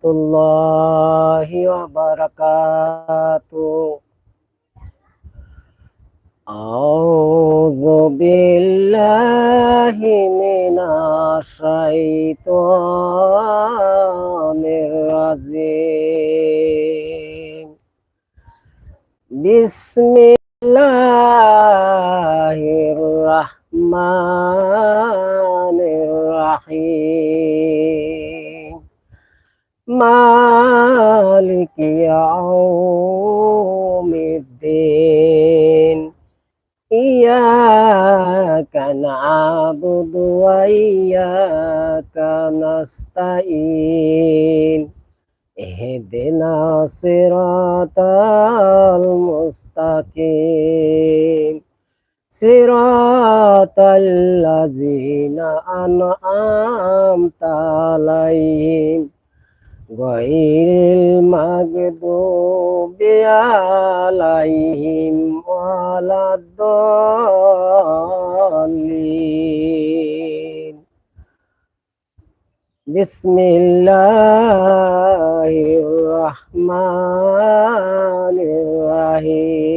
রহমতুল্লাহি বারাকাতু আউযু বিল্লাহি মিনাশ শাইতানির রাজিম। বিসমিল্লাহির রহমানির রহিম। مالك يوم الدين إياك نعبد وإياك نستعين اهدنا صراط المستقيم صراط الذين أنعمت عليهم غير المغضوب عليهم ولا الضالين بسم الله الرحمن الرحيم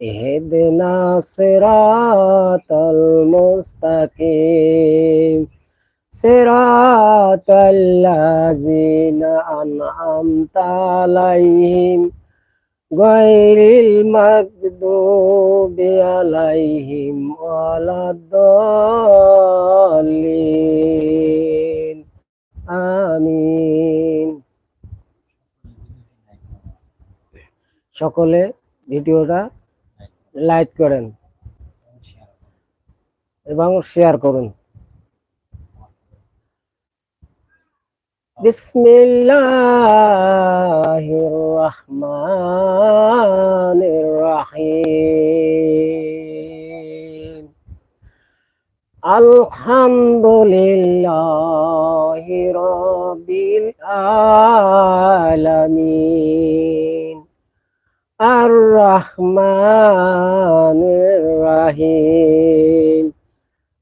اهدنا الصراط المستقيم صراط الذين أنعمت عليهم غير المغضوب عليهم ولا الضالين আমিন সকলে ভিডিওটা লাইক করেন এবং শেয়ার করুন। বিসমিল্লাহির রহমানির রহিম। আলহামদুলিল্লাহি রাব্বিল আলামিন। আর রহমান রাহিম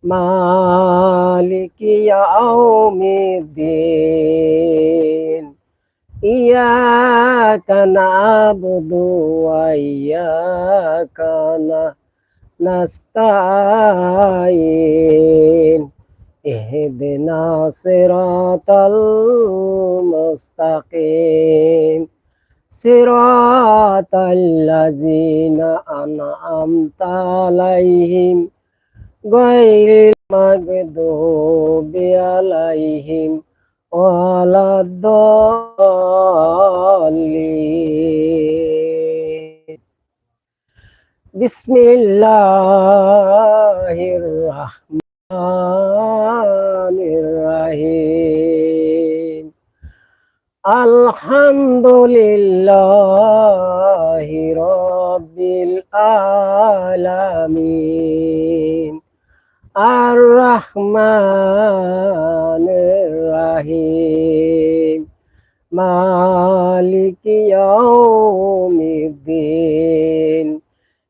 মালিকিয়াউমিদ্দিন ইয়াকা নাবুদু ওয়া ইয়াকা নাস্তাইন ইহদিনা সিরাতাল মুস্তাকিম। صراط الذين أنعمت عليهم غير المغضوب عليهم ولا الضالين بسم الله الرحمن الرحيم আলহামদুলিল্লাহ রবিল আলামিন। আর রহমান রাহিম। মালিক ইয়াউমিদ্দিন।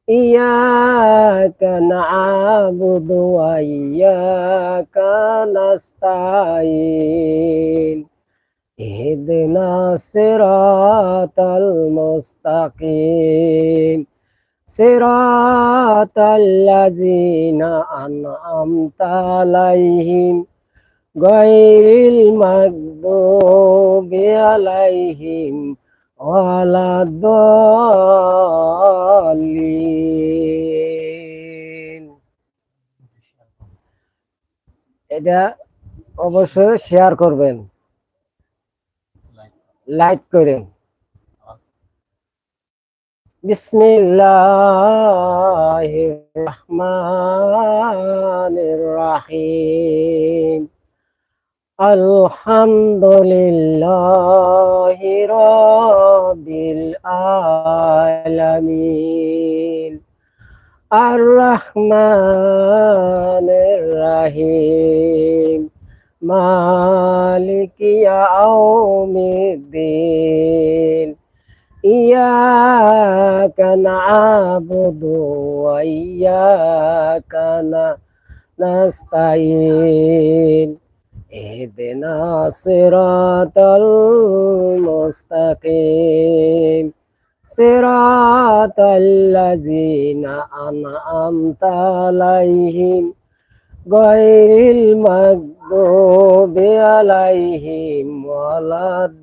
ইয়াকা নাবুদু ওয়া ইয়াকা নাস্তাইন اهدنا الصراط المستقيم صراط الذين أنعمت عليهم غير المغضوب عليهم ولا الضالين এটা অবশ্যই শেয়ার করবেন লাইক করেন। বিসমিল্লাহ রহমান রাহিম। আলহামদুলিল্লাহ রবিল আলামিন। আর রহমান রাহিম। مالك يوم الدين إياك نعبد وإياك نستعين اهدنا الصراط المستقيم صراط الذين أنعمت عليهم গাইল মাগদুবি বেআলাইহি ওয়ালাদ্দালিন।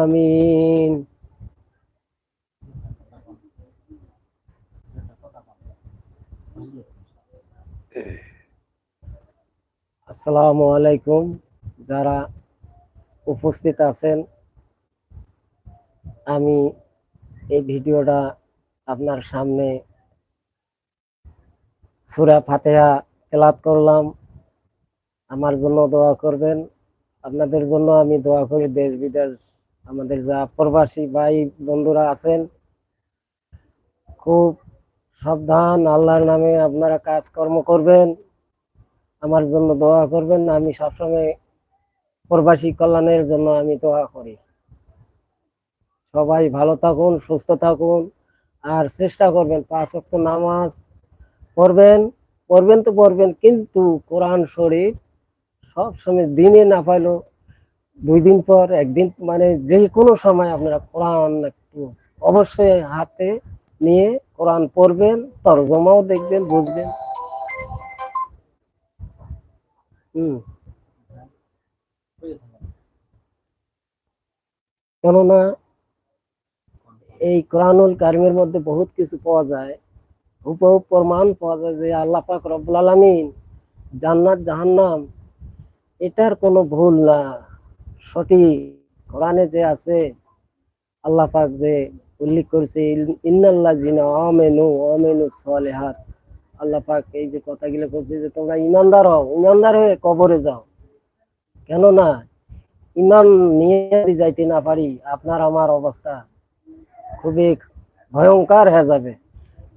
আমিন। আসসালামু আলাইকুম, যারা উপস্থিত আছেন, আমি এই ভিডিওটা আপনার সামনে সুরা ফাতেহা তেলাত করলাম। আমার জন্য দোয়া করবেন। আপনাদের জন্য আমি দোয়া করি, দেশ, বিদেশ, আমাদের যা প্রবাসী ভাই বন্ধুরা আছেন। খুব সাবধান, আল্লাহর নামে আপনারা কাজকর্ম করবেন। আমার জন্য দোয়া করবেন। আমি সবসময় প্রবাসী কল্যাণের জন্য আমি দোয়া করি। সবাই ভালো থাকুন, সুস্থ থাকুন। আর চেষ্টা করবেন পাঁচ ওয়াক্ত নামাজ পড়বেন পড়বেন তো পড়বেন, কিন্তু কোরআন শরীফ সব সময় দিনে না পাইলেও দুই দিন পর, একদিন মানে যে কোনো সময় আপনারা কোরআন একটু অবশ্যই হাতে নিয়ে কোরআন পড়বেন, তর্জমাও দেখবেন, বুঝবেন। হুম। কেননা এই কোরআনুল কারিমের মধ্যে বহুত কিছু পাওয়া যায়। প্রমাণ পাওয়া যায় যে আল্লাহ পাক রব্বুল আলামিন জান্নাত, জাহান্নাম, এটার কোনো ভুল না। সঠিক কোরআনে যে আছে, আল্লাহ পাক যে উল্লেখ করেছে ইন্নাল্লাহ জিনা আমেনু আমেনু সালেহাত আল্লাহ পাক এই যে কথাগুলো বলছে যে তোমরা ইমানদার হও ইমানদার হয়ে কবরে যাও। কেননা ইমান নিয়ে যাইতে না পারি, আপনার, আমার অবস্থা খুবই ভয়ঙ্কর হয়ে যাবে।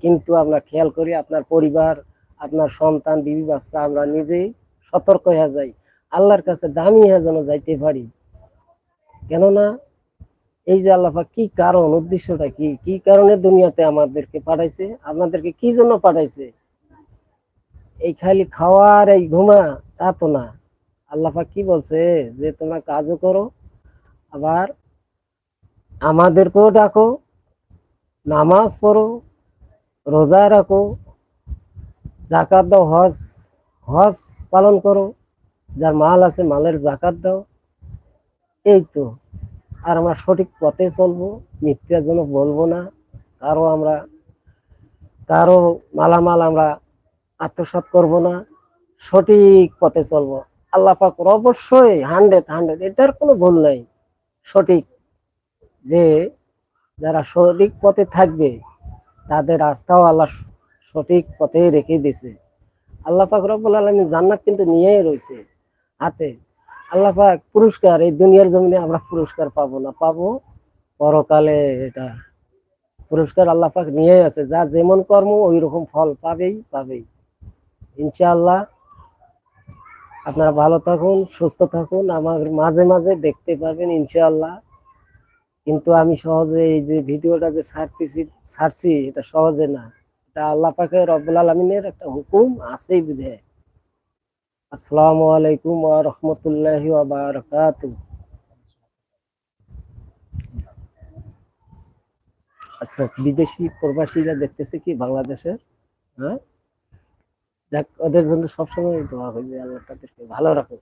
কিন্তু আমরা খেয়াল করি আপনার পরিবার, আপনার সন্তান, বিবি, বাচ্চা, আমরা নিজেই সতর্ক হয়ে যাই। আল্লাহর কাছে দামি হয়ে যেন যাইতে পারি। কেননা, এই যে আল্লাহ কি কারণ, উদ্দেশ্যটা কি? কি কারণে দুনিয়াতে আমাদেরকে পাঠাইছে? আপনাদেরকে কি জন্য পাঠাইছে? এই খালি খাওয়ার এই ঘুমা, তা তো না। আল্লাহ কি বলছে? যে তোমরা কাজও করো, আবার আমাদেরকেও ডাকো, নামাজ পড়ো রোজা রাখো, জাকাত দাও, হজ হজ পালন করো, যার মাল আছে মালের জাকাত দাও। এই তো, আর আমরা সঠিক পথে চলবো, মিথ্যা যেন বলব না। কারও আমরা, কারও মালামাল আমরা আত্মসাৎ করব না। সঠিক পথে চলবো। আল্লাহ পাক অবশ্যই হান্ড্রেড হান্ড্রেড, এটার কোনো ভুল নাই। সঠিক যে যারা সঠিক পথে থাকবে তাদের আস্থাও আল্লাহ সঠিক পথে রেখে দিছে আল্লাহ পাক রব্বুল আলমী জান্নাত কিন্তু নিয়েই রয়েছে হাতে। আল্লাহ পাক পুরস্কার, এই দুনিয়ার জমিনে আমরা পুরস্কার পাবো না, পাবো পরকালে এটা। পুরস্কার আল্লাহ পাক নিয়ে আছে, যা যেমন কর্ম ওই রকম ফল পাবেই পাবেই। ইনশাআল্লাহ আপনারা ভালো থাকুন, সুস্থ থাকুন, আমার মাঝে মাঝে দেখতে পাবেন ইনশাআল্লাহ। কিন্তু আমি সহজে এই যে ভিডিওটা যে ছাড়তেছি, ছাড়ছি, এটা সহজে না। এটা আল্লাহ পাকে রব্বুল আলমিনের একটা হুকুম আছেই বিধে আসসালামু আলাইকুম ওয়া রাহমাতুল্লাহি ওয়া আচ্ছা বিদেশি প্রবাসীরা দেখতেছে কি বাংলাদেশের হ্যাঁ? যাক, ওদের জন্য সবসময় দোয়া হয় যে আল্লাহ তাদেরকে ভালো রাখুক।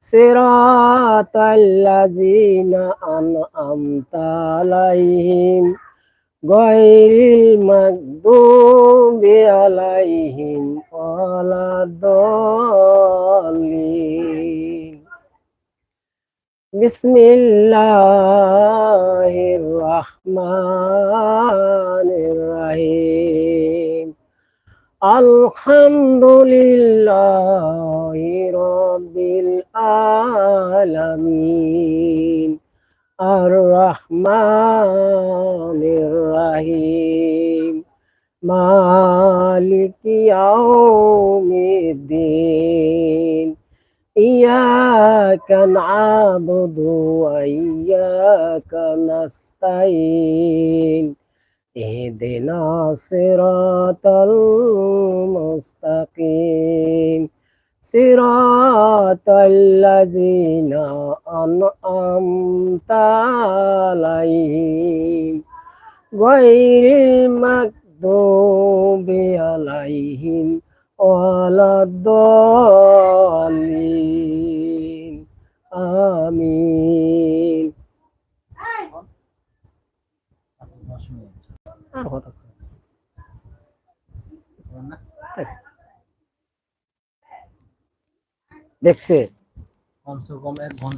صراط الذين أنعمت عليهم غير المغضوب عليهم ولا الضالين بسم الله الرحمن الرحيم আলহামদুলিল্লাহ রবিল আলামিন। আর রহমান রাহিম মালিক ইয়াউমিদ্দিন। ইয়াকা নাবুদু ওয়া ইয়াকা নাস্তাইন اهدنا الصراط المستقيم صراط الذين أنعمت عليهم غير المغضوب عليهم ولا الضالين آمين দেখছে। কমসে কম এক ঘণ্টা